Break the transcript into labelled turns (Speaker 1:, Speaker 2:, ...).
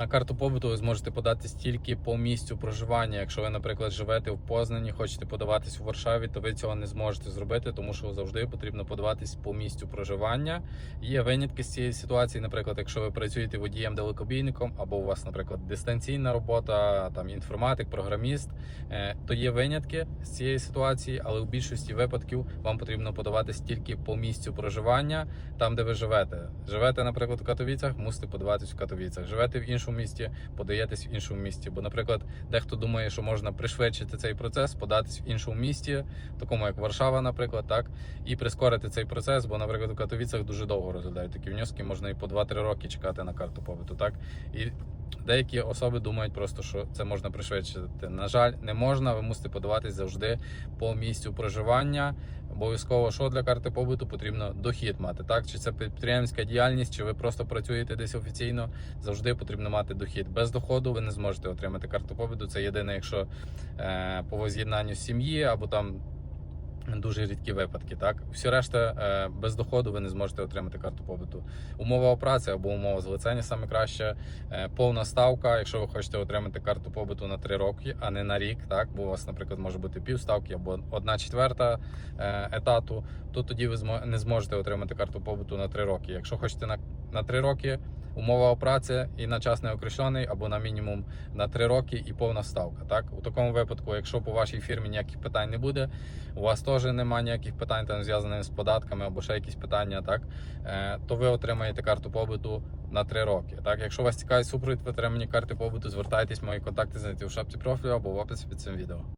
Speaker 1: На карту побуту ви зможете податись тільки по місцю проживання. Якщо ви, наприклад, живете в Познані, хочете подаватись у Варшаві, то ви цього не зможете зробити, тому що завжди потрібно подаватись по місцю проживання. Є винятки з цієї ситуації, наприклад, якщо ви працюєте водієм далекобійником, або у вас, наприклад, дистанційна робота, там інформатик, програміст, е, то є винятки з цієї ситуації, але у більшості випадків вам потрібно подаватись тільки по місцю проживання, там де ви живете. Живете, наприклад, в Катовіцях, мусите подаватись в Катовіцях. Живете в іншому місті, подаєтесь в іншому місті. Бо, наприклад, дехто думає, що можна пришвидшити цей процес, податись в іншому місті, такому як Варшава, наприклад, так, і прискорити цей процес. Бо, наприклад, у Катовіцях дуже довго розглядають такі внески, можна і по 2-3 роки чекати на карту побиту. Так і деякі особи думають просто, що це можна пришвидшити. На жаль, не можна. Ви мусите подаватись завжди по місцю проживання. Обов'язково, що для карти побуту потрібно дохід мати. Так, чи це підприємська діяльність, чи ви просто працюєте десь офіційно, завжди потрібно мати дохід. Без доходу ви не зможете отримати карту побуту. Це єдине, якщо е, по воз'єднанню сім'ї або там. Дуже рідкі випадки, так всі решта е, без доходу ви не зможете отримати карту побуту. Умова праці або умова злицення саме краще. Е, повна ставка, якщо ви хочете отримати карту побуту на 3 роки, а не на рік, так бо у вас, наприклад, може бути півставки або одна четверта е, етату, то тоді ви не зможете отримати карту побуту на 3 роки. Якщо хочете на, на 3 роки, умова праці і на час неокрещений, або на мінімум на 3 роки і повна ставка. Так у такому випадку, якщо по вашій фірмі ніяких питань не буде, у вас теж немає ніяких питань там зв'язаних з податками або ще якісь питання, так е, то ви отримаєте карту побуту на 3 роки. Так, якщо вас цікавить супровід в отриманні карти побуту, звертайтесь, мої контакти знайти у шапці профілю або в описі під цим відео.